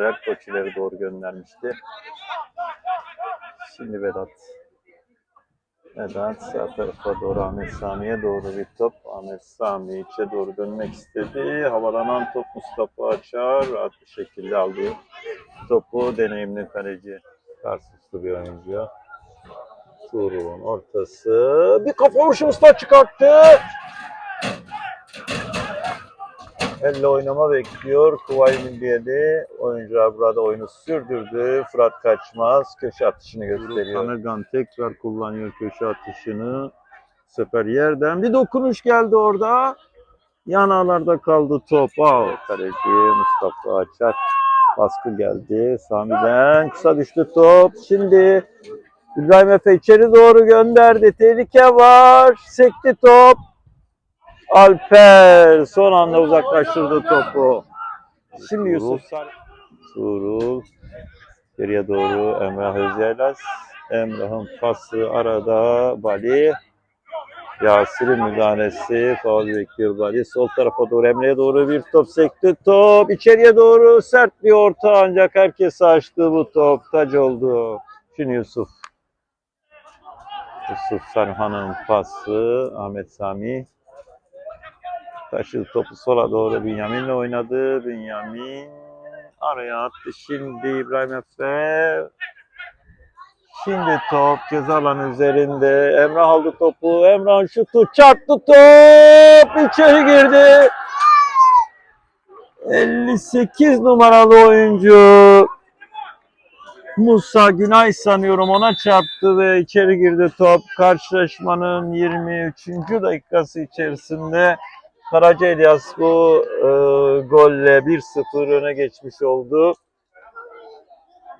Erkoç ileri doğru göndermişti. Şimdi Vedat. Vedat sağ tarafa doğru Ahmet Sami'ye doğru bir top. Ahmet Sami içe doğru dönmek istedi. Havalanan top Mustafa Açar rahat bir şekilde aldı. Topu deneyimli kaleci. Karşılıklı bir oyuncu. Tuğrul'un ortası. Bir kafa vuruşu Mustafa çıkarttı. Elle oynama bekliyor. Kuvayi Milliye'de oyuncular burada oyunu sürdürdü. Fırat Kaçmaz köşe atışını gösteriyor. Tanırgan tekrar kullanıyor köşe atışını. Sefer yerden bir dokunuş geldi orada. Yanağlarda kaldı top. Wow, kaleci Mustafa Açar. Baskı geldi. Sami'den kısa düştü top. Şimdi İbrahim Efe içeri doğru gönderdi. Tehlike var. Sekti top. Alper son anda uzaklaştırdı topu. Şimdi Yusuf Sar- Tuğrul geriye doğru Emrah Özyaylas. Emrah'ın pası arada Bali. Yasir'in müdahalesi. Faul bekliyor Bali. Sol tarafa doğru Emre'ye doğru bir top sekti. Top içeriye doğru sert bir orta ancak herkes açtı bu top. Tac oldu. Şimdi Yusuf. Yusuf Sarhan'ın pası. Ahmet Sami. Taşıdı topu sola doğru Bünyamin'le oynadı. Bünyamin araya attı. Şimdi İbrahim Efe. Şimdi top ceza alanı üzerinde. Emrah aldı topu. Emrah şutu çarptı top. içeri girdi. 58 numaralı oyuncu Musa Günay sanıyorum ona çarptı ve içeri girdi top. Karşılaşmanın 23. dakikası içerisinde Karaca İlyas bu e, golle 1-0 öne geçmiş oldu.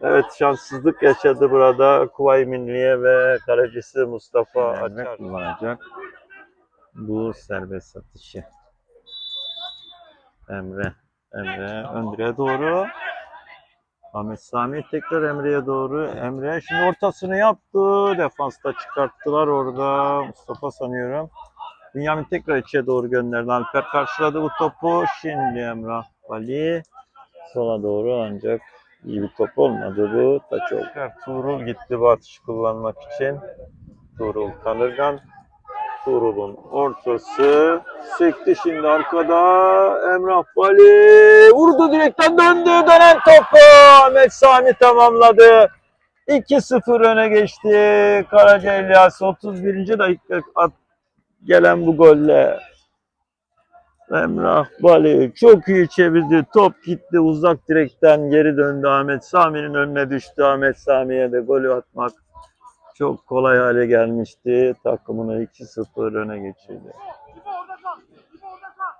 Evet şanssızlık yaşadı burada Kuvayi Milliye ve kalecisi Mustafa Açar kullanacak. Bu serbest atışı. Emre. Emre ön direğe doğru. Ahmet Sami tekrar Emre'ye doğru. Emre şimdi ortasını yaptı. Defansta çıkarttılar orada. Mustafa sanıyorum. Bünyamin tekrar içe doğru gönderdi. Alper karşıladı bu topu. Şimdi Emrah Ali sola doğru ancak iyi bir top olmadı bu. Taç oldu. Tuğrul gitti bu atışı kullanmak için. Tuğrul Tanırgan. Tuğrul'un ortası. Sekti şimdi arkada. Emrah Ali vurdu direkten döndü. Dönen topu. Ahmet Sami tamamladı. 2-0 öne geçti. Karaca İlyas 31. dakika gelen bu golle. Emrah Bali çok iyi çevirdi. Top gitti uzak direkten geri döndü. Ahmet Sami'nin önüne düştü. Ahmet Sami'ye de golü atmak çok kolay hale gelmişti. Takımını 2-0 öne geçirdi.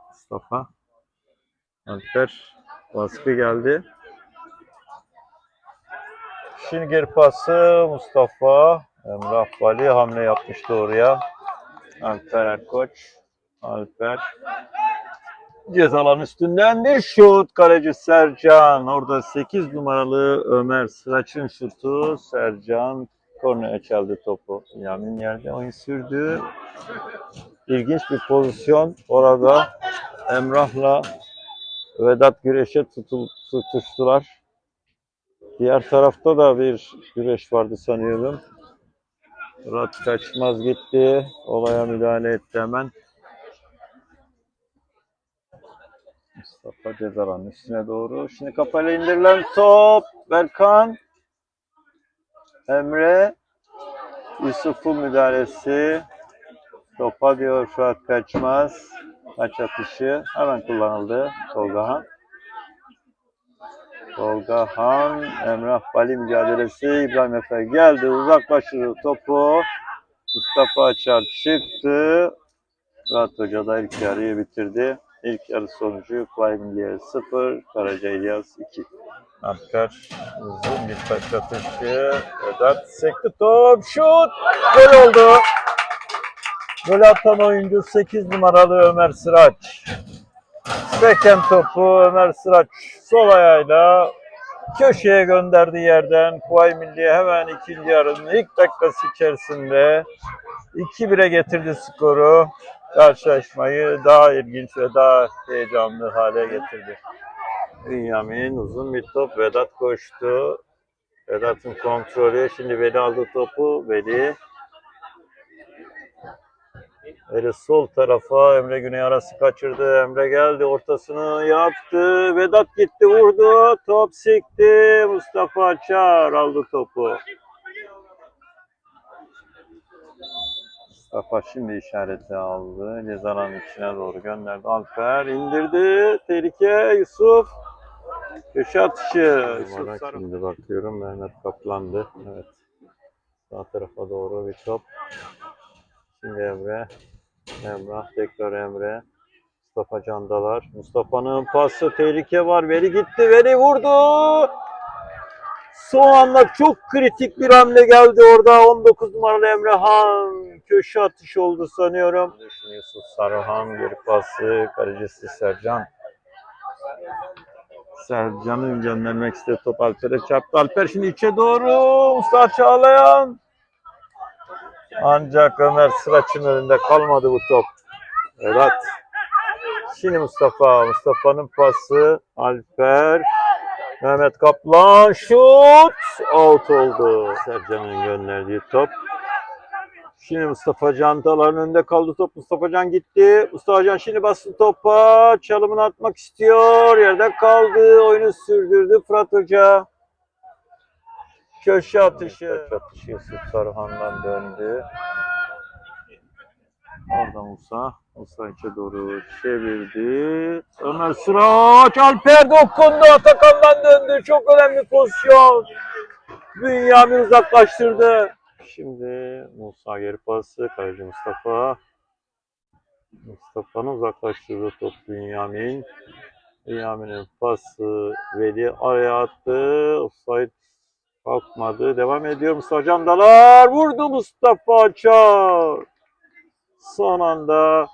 Mustafa Alper baskı geldi. Geri pası Mustafa Emrah Bali hamle yapmıştı oraya. Alper Erkoç. Alper. Cezaların üstünden bir şut. Kaleci Sercan. Orada 8 numaralı Ömer Sıraç'ın şutu. Sercan kornaya çaldı topu. Yamin yerde oyun sürdü. İlginç bir pozisyon. Orada Emrah'la Vedat güreşe tutul, tutuştular. Diğer tarafta da bir güreş vardı sanıyorum. Murat kaçmaz gitti. Olaya müdahale etti hemen. Mustafa Cezalan'ın üstüne doğru. Şimdi kafayla indirilen top. Berkan. Emre. Yusuf'un müdahalesi. Topa diyor Fuat Kaçmaz. Maç atışı hemen kullanıldı. Tolgahan. Tolgahan, Emrah Bali mücadelesi. İbrahim Efe geldi. Uzaklaştırdı topu. Mustafa Açar çıktı. Murat Hoca da ilk yarıyı bitirdi. İlk yarı sonucu Kuvayi Milliye 0, Karaca İlyas 2. Alper uzun bir taş atışı. Vedat sekti top. Şut. Gol oldu. Gol atan oyuncu 8 numaralı Ömer Sıraç. Beken topu Ömer Sıraç sol ayağıyla köşeye gönderdi yerden. Kuvayi Milliye hemen ikinci yarının ilk dakikası içerisinde 2-1'e getirdi skoru. Karşılaşmayı daha ilginç ve daha heyecanlı hale getirdi. Bünyamin uzun bir top. Vedat koştu. Vedat'ın kontrolü. Şimdi Veli aldı topu. Veli. Veli sol tarafa Emre Güney arası kaçırdı. Emre geldi ortasını yaptı. Vedat gitti vurdu. Top sekti. Mustafa Açar aldı topu. Mustafa şimdi işareti aldı. Cezaların içine doğru gönderdi. Alper indirdi. Tehlike Yusuf. Köşe atışı. Yusuf Şimdi bakıyorum Mehmet kaplandı. Evet. Sağ tarafa doğru bir top. Şimdi Emre. Emrah tekrar Emre. Mustafa Candalar. Mustafa'nın pası tehlike var. Veli gitti. Veli vurdu. Son anda çok kritik bir hamle geldi orada. 19 numaralı Emrehan köşe atış oldu sanıyorum. Yusuf Sarıhan geri pası. Kalecisi Sercan. Sercan'ı göndermek istedi. Top Alper'e çarptı. Alper şimdi içe doğru. Mustafa Çağlayan. Ancak Ömer Sıraç'ın önünde kalmadı bu top. Evet. Şimdi Mustafa. Mustafa'nın pası. Alper. Mehmet Kaplan şut out oldu. Sercan'ın gönderdiği top. Şimdi Mustafa Can Dalar'ın önünde kaldı top. Mustafa Can gitti. Mustafa Can şimdi bastı topa. Çalımını atmak istiyor. Yerde kaldı. Oyunu sürdürdü Fırat Hoca. Köşe atışı. Köşe atışı Yusuf Sarıhan'dan döndü. Orada Musa. Musa içe doğru çevirdi. Ömer Sıraç. Alper dokundu. Atakan'dan döndü. Çok önemli pozisyon. Bünyamin uzaklaştırdı. Şimdi Musa geri pası. Kaleci Mustafa. Mustafa'nın uzaklaştırdığı top Bünyamin. Bünyamin'in pası Veli araya attı. Offside kalkmadı. Devam ediyor Mustafa Candalar. Vurdu Mustafa Açar. Son anda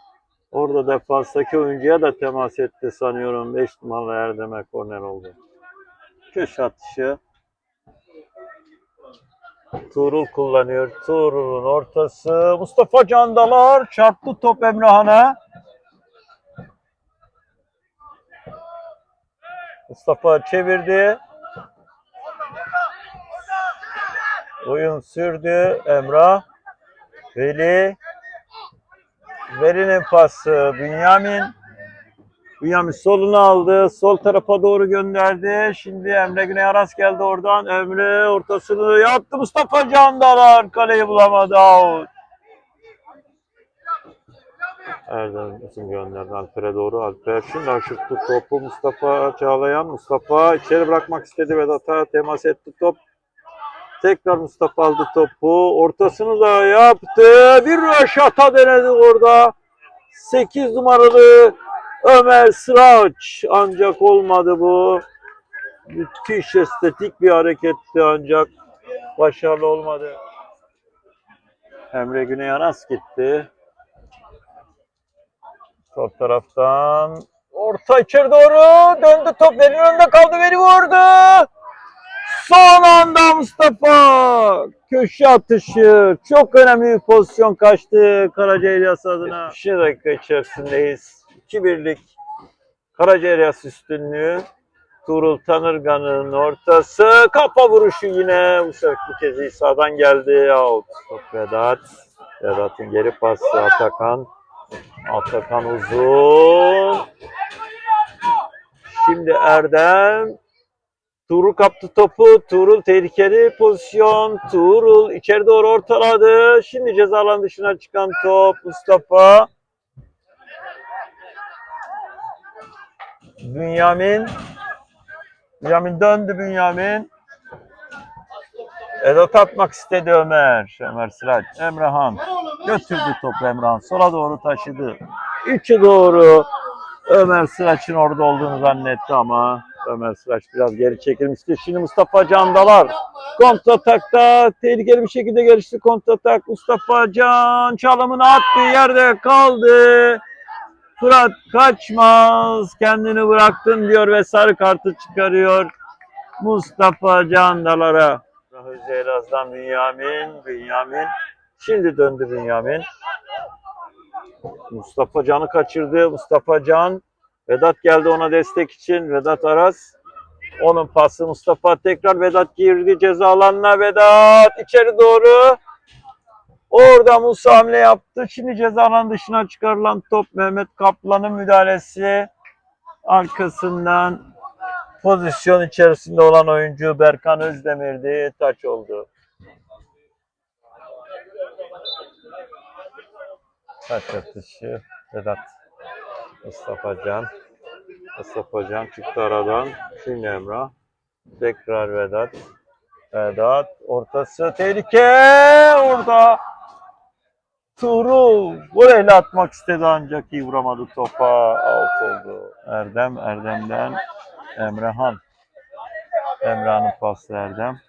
orada defanstaki oyuncuya da temas etti sanıyorum. 5 numaralı Erdem'e korner oldu. Köşe atışı. Tuğrul kullanıyor. Tuğrul'un ortası. Mustafa Candalar çarptı top Emrehan'a. Mustafa çevirdi. Oyun sürdü. Emrah. Veli. Veli'nin pası. Bünyamin. Bünyamin solunu aldı. Sol tarafa doğru gönderdi. Şimdi Emre Güney Aras geldi oradan. Emre ortasını yaptı. Mustafa Candalar kaleyi bulamadı. Out. Erdem uzun gönderdi Alper'e doğru. Alper şimdi aşırttı topu Mustafa Çağlayan. Mustafa içeri bırakmak istedi Vedat'a temas etti top. Tekrar Mustafa aldı topu. Ortasını da yaptı. Bir röşata denedi orada. 8 numaralı Ömer Sıraç. Ancak olmadı bu. Müthiş estetik bir hareketti ancak başarılı olmadı. Emre Güney Aras gitti. Sol taraftan orta içeri doğru döndü top Veli'nin önünde kaldı Veli vurdu. Son anda Mustafa köşe atışı çok önemli bir pozisyon kaçtı Karaca İlyas adına. 70 dakika içerisindeyiz. 2-1'lik Karaca İlyas üstünlüğü. Tuğrul Tanırgan'ın ortası. Kafa vuruşu yine bu sefer bu kez İsa'dan geldi. Out. Top Vedat. Vedat'ın geri pası Atakan. Atakan uzun. Şimdi Erdem. Tuğrul kaptı topu. Tuğrul tehlikeli pozisyon. Tuğrul içeri doğru ortaladı. Şimdi ceza dışına çıkan top Mustafa. Bünyamin. Bünyamin döndü Bünyamin. Edat atmak istedi Ömer. Ömer Sıraç. Emrehan. Götürdü topu Emrehan. Sola doğru taşıdı. İçi doğru. Ömer Sıraç'ın orada olduğunu zannetti ama Ömer Sıraç biraz geri çekilmişti. Şimdi Mustafa Candalar kontratakta tehlikeli bir şekilde gelişti kontratak. Mustafa Can çalımını attığı yerde kaldı. Fırat kaçmaz kendini bıraktın diyor ve sarı kartı çıkarıyor. Mustafa Candalar'a. Hüzeyraz'dan Bünyamin, Bünyamin. Şimdi döndü Bünyamin. Mustafa Can'ı kaçırdı. Mustafa Can Vedat geldi ona destek için. Vedat Aras. Onun pası Mustafa tekrar Vedat girdi ceza alanına. Vedat içeri doğru. Orada Musa hamle yaptı. Şimdi ceza alanı dışına çıkarılan top Mehmet Kaplan'ın müdahalesi. Arkasından pozisyon içerisinde olan oyuncu Berkan Özdemir'di. Taç oldu. Taç atışı Vedat Mustafa Can. Mustafa Can çıktı aradan. Şimdi Emrah. Tekrar Vedat. Vedat ortası tehlike orada. Tuğrul voleyle atmak istedi ancak iyi vuramadı topa. Out oldu. Erdem Erdem'den Emrehan. Emrah'ın pası Erdem.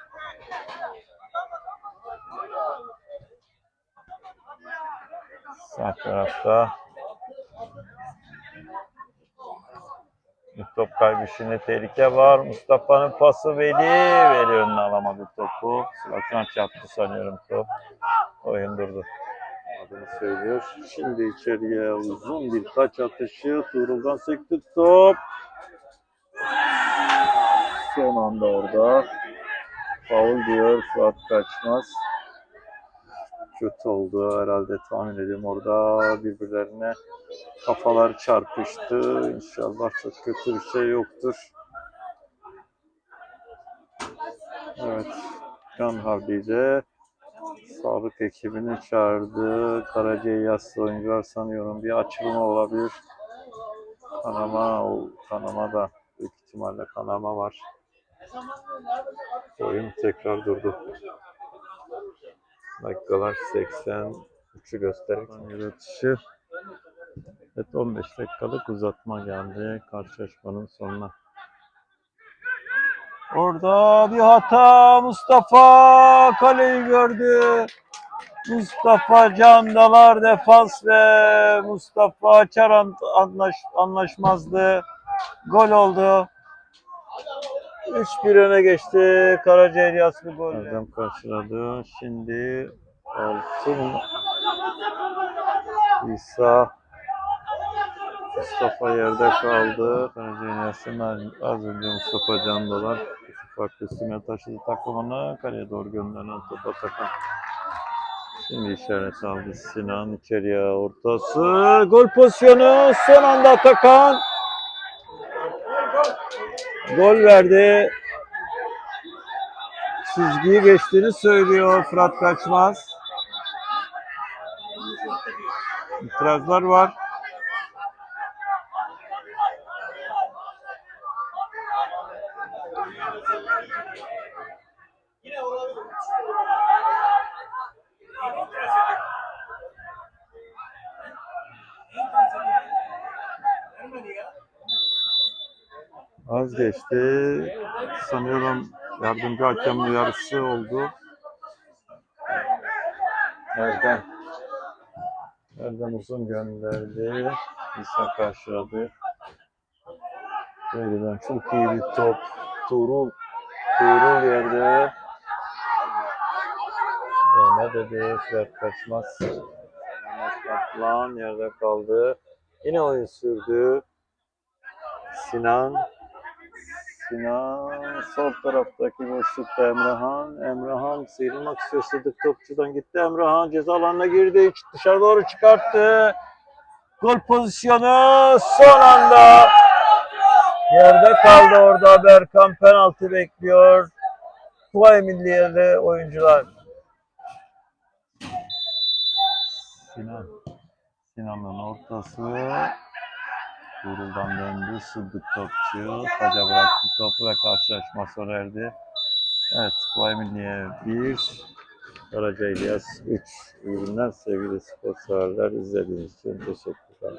Sağ tarafta bir top kaybı şimdi tehlike var. Mustafa'nın pası Veli. Veli önüne alamadı topu. Sıratına çarptı sanıyorum top. Oyun durdu. Adını söylüyor. Şimdi içeriye uzun bir taç atışı. Tuğrul'dan sekti top. Son anda orada. Faul diyor Fuat Kaçmaz. Kötü oldu herhalde tahmin ediyorum orada birbirlerine kafalar çarpıştı. İnşallah çok kötü bir şey yoktur. Evet. Can Havli'de sağlık ekibini çağırdı. Karaca'yı yaslı oyuncular sanıyorum bir açılma olabilir. Kanama, kanama da büyük ihtimalle kanama var. Oyun tekrar durdu. Dakikalar 83'ü göstererek yaratışı. Evet 15 dakikalık uzatma geldi karşılaşmanın sonuna. Orada bir hata Mustafa kaleyi gördü. Mustafa Candalar defans ve Mustafa Açar an- anlaş, anlaşmazdı. Gol oldu. 3-1 öne geçti. Karaca bir gol. Erdem karşıladı. Şimdi Altın İsa Mustafa yerde kaldı. Karaca Elias'ın az önce Mustafa Candalar farklı üstüne taşıdı takımını. Kaleye doğru gönderilen topa takan. Şimdi işaret aldı Sinan içeriye ortası. Gol pozisyonu son anda Atakan. Gol verdi. Çizgiyi geçtiğini söylüyor Fırat Kaçmaz. İtirazlar var. Az geçti. Sanıyorum yardımcı hakem uyarısı oldu. Erdem. Erdem uzun gönderdi. İsa karşıladı. Böyleden çok iyi bir top. Tuğrul. Tuğrul yerde. Ne dedi? Fırat kaçmaz. Kaplan yerde kaldı. Yine oyun sürdü. Sinan. Sinan sol taraftaki boşlukta Emrehan. Emrehan sıyrılmak istiyor. Sıdık topçudan gitti. Emrehan ceza alanına girdi. Dışarı doğru çıkarttı. Gol pozisyonu son anda yerde kaldı orada. Berkan penaltı bekliyor. Kuvayi Milliye'de oyuncular. Sinan. Sinan'ın ortası. Vuruldan döndü. Sıddık topçu. Taca bıraktı topu ve karşılaşma sona erdi. Evet, Kuvayi Milliye 1, Karaca İlyas 3. İyi sevgili spor severler. İzlediğiniz için teşekkürler.